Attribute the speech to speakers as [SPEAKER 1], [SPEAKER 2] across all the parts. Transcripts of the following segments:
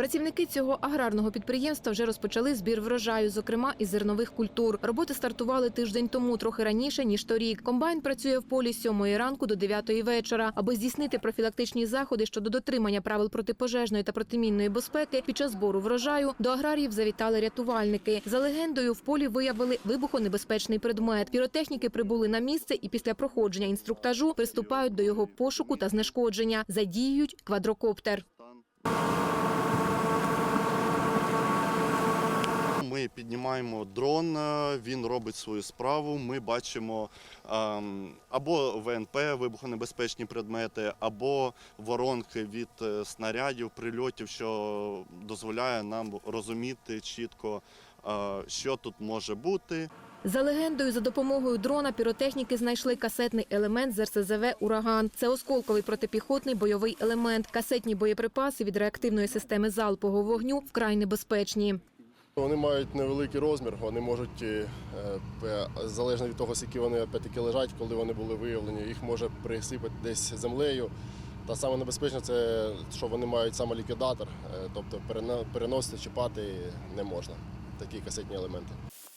[SPEAKER 1] Працівники цього аграрного підприємства вже розпочали збір врожаю, зокрема із зернових культур. Роботи стартували тиждень тому, трохи раніше ніж торік. Комбайн працює в полі з 7 ранку до 9 вечора. Аби здійснити профілактичні заходи щодо дотримання правил протипожежної та протимінної безпеки під час збору врожаю до аграріїв завітали рятувальники. За легендою, в полі виявили вибухонебезпечний предмет. Піротехніки прибули на місце і після проходження інструктажу приступають до його пошуку та знешкодження. Задіюють квадрокоптер.
[SPEAKER 2] Піднімаємо дрон, е, він робить свою справу. Ми бачимо ем, або ВНП, вибухонебезпечні предмети, або воронки від е, снарядів, прильотів, що дозволяє нам розуміти чітко, е, що тут може бути.
[SPEAKER 1] За легендою, за допомогою дрона піротехніки знайшли касетний елемент з РСЗВ «Ураган». Це осколковий протипіхотний бойовий елемент. Касетні боєприпаси від реактивної системи залпового вогню вкрай небезпечні.
[SPEAKER 3] Вони мають невеликий розмір, вони можуть, е, е, залежно від того, скільки вони опять-таки лежать, коли вони були виявлені, їх може присипати десь землею. Та саме небезпечно це, що вони мають саме ліквідатор, е, тобто переносити, чіпати не можна. Такі касетні елементи.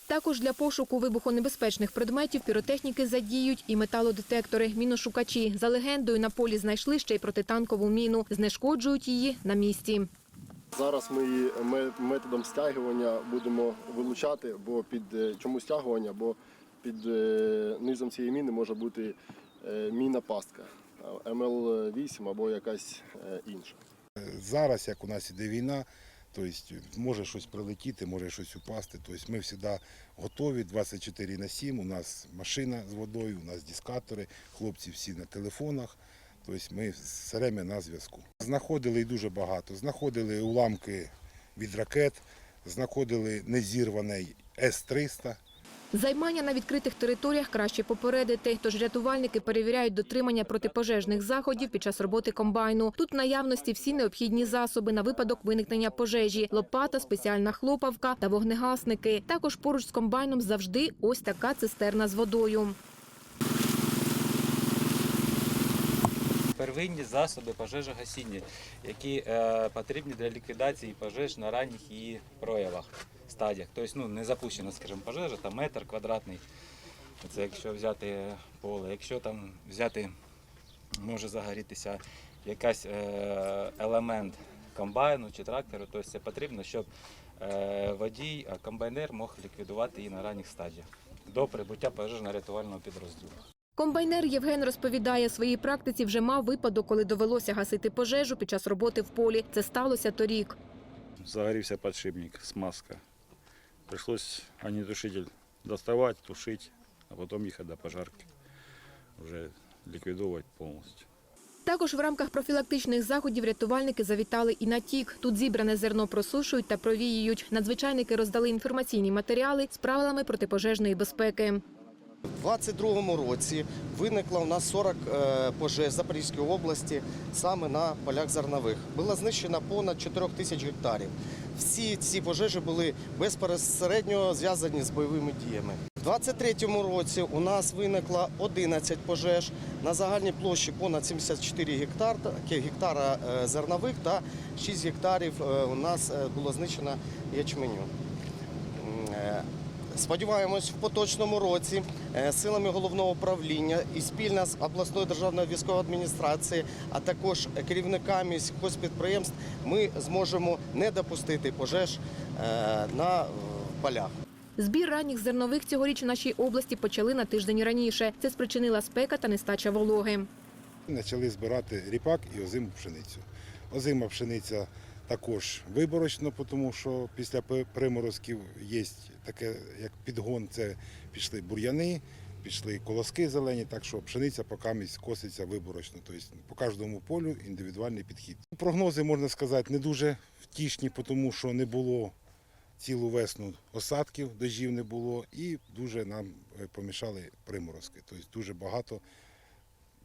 [SPEAKER 1] Також для пошуку вибухонебезпечних предметів піротехніки задіють і металодетектори, міношукачі. За легендою, на полі знайшли ще й протитанкову міну. Знешкоджують її на місці.
[SPEAKER 3] Зараз ми її методом стягування будемо вилучати, бо під е, чому стягування, бо під е, низом цієї міни може бути е, міна пастка МЛ-8 або якась інша.
[SPEAKER 4] Зараз, як у нас іде війна, тобто може щось прилетіти, може щось упасти. Тобто ми завжди готові 24 на 7. У нас машина з водою, у нас дискатори, хлопці всі на телефонах. Тобто ми все время на зв'язку. Знаходили і дуже багато. Знаходили уламки від ракет, знаходили незірваний С-300.
[SPEAKER 1] Займання на відкритих територіях краще попередити, тож рятувальники перевіряють дотримання протипожежних заходів під час роботи комбайну. Тут в наявності всі необхідні засоби на випадок виникнення пожежі: лопата, спеціальна хлопавка та вогнегасники. Також поруч з комбайном завжди ось така цистерна з водою.
[SPEAKER 5] Первинні засоби пожежогасіння, які е, потрібні для ліквідації пожеж на ранніх її проявах, стадіях. Тобто ну, не запущена, скажімо, пожежа, там метр квадратний. Це якщо взяти поле. Якщо там взяти, може загорітися якийсь е, елемент комбайну чи трактору, то це потрібно, щоб е, водій, комбайнер мог ліквідувати її на ранніх стадіях до прибуття пожежно-рятувального підрозділу.
[SPEAKER 1] Комбайнер Євген розповідає, своїй практиці вже мав випадок, коли довелося гасити пожежу під час роботи в полі. Це сталося торік.
[SPEAKER 6] загорелся подшипник, смазка. Пришлось огнетушитель доставать, тушить, а потом ехать до пожарки. Уже ликвидовать полностью.
[SPEAKER 1] Також в рамках профілактичних заходів рятувальники завітали і на тік. Тут зібране зерно просушують та провіюють. Надзвичайники роздали інформаційні матеріали з правилами протипожежної безпеки.
[SPEAKER 7] У 22-му році виникло у нас 40 е, пожеж в Запорізькій області саме на полях зернових. Було знищено понад 4 тисяч гектарів. Всі ці пожежі були безпосередньо зв'язані з бойовими діями. У 23-му році у нас виникло 11 пожеж на загальній площі понад 74 гектар, гектара е, зернових та 6 гектарів е, у нас було знищено ячменю. Сподіваємось, в поточному році е, силами головного управління і спільно з обласною державною військовою адміністрацією, а також керівниками сільхозпідприємств, ми зможемо не допустити пожеж е, на е, полях.
[SPEAKER 1] Збір ранніх зернових цьогоріч у нашій області почали на тиждень раніше. Це спричинила спека та нестача вологи.
[SPEAKER 4] Почали збирати ріпак і озиму пшеницю. Озима пшениця також виборочно, тому що після приморозків є таке, як підгон, це пішли бур'яни, пішли колоски зелені, так що пшениця поки коситься виборочно. Тобто по кожному полю індивідуальний підхід. Прогнози, можна сказати, не дуже втішні, тому що не було цілу весну осадків, дождів не було, і дуже нам е, помішали приморозки. Тобто дуже багато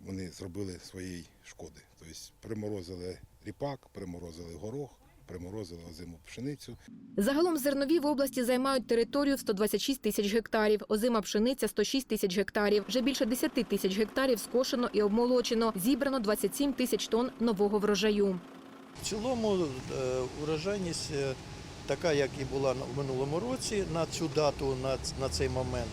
[SPEAKER 4] вони зробили своєї шкоди. Тобто приморозили ріпак, приморозили горох, приморозили озиму пшеницю.
[SPEAKER 1] Загалом зернові в області займають територію в 126 тисяч гектарів, озима пшениця – 106 тисяч гектарів. Вже більше 10 тисяч гектарів скошено і обмолочено. Зібрано 27 тисяч тонн нового врожаю.
[SPEAKER 8] В цілому е, урожайність е, така, як і була на- в минулому році на цю дату, на цей момент.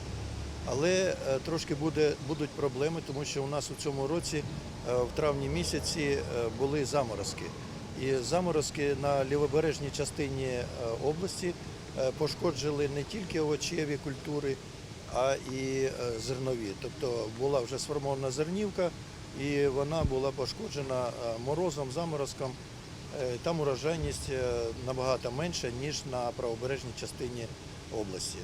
[SPEAKER 8] Але е, трошки буде, будуть проблеми, тому що у нас у цьому році е, в травні місяці е, були заморозки. І заморозки на лівобережній частині області пошкоджили не тільки овочеві культури, а і зернові. Тобто була вже сформована зернівка, і вона була пошкоджена морозом, заморозком. Там урожайність набагато менша, ніж на правобережній частині області.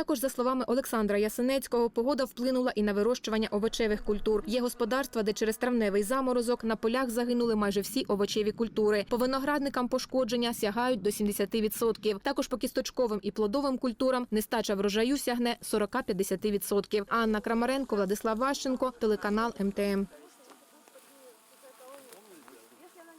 [SPEAKER 1] Також, за словами Олександра Ясенецького, погода вплинула і на вирощування овочевих культур. Є господарства, де через травневий заморозок на полях загинули майже всі овочеві культури. По виноградникам пошкодження сягають до 70%. Також по кісточковим і плодовим культурам нестача врожаю сягне 40-50%. Анна Крамаренко, Владислав Ващенко, телеканал МТМ.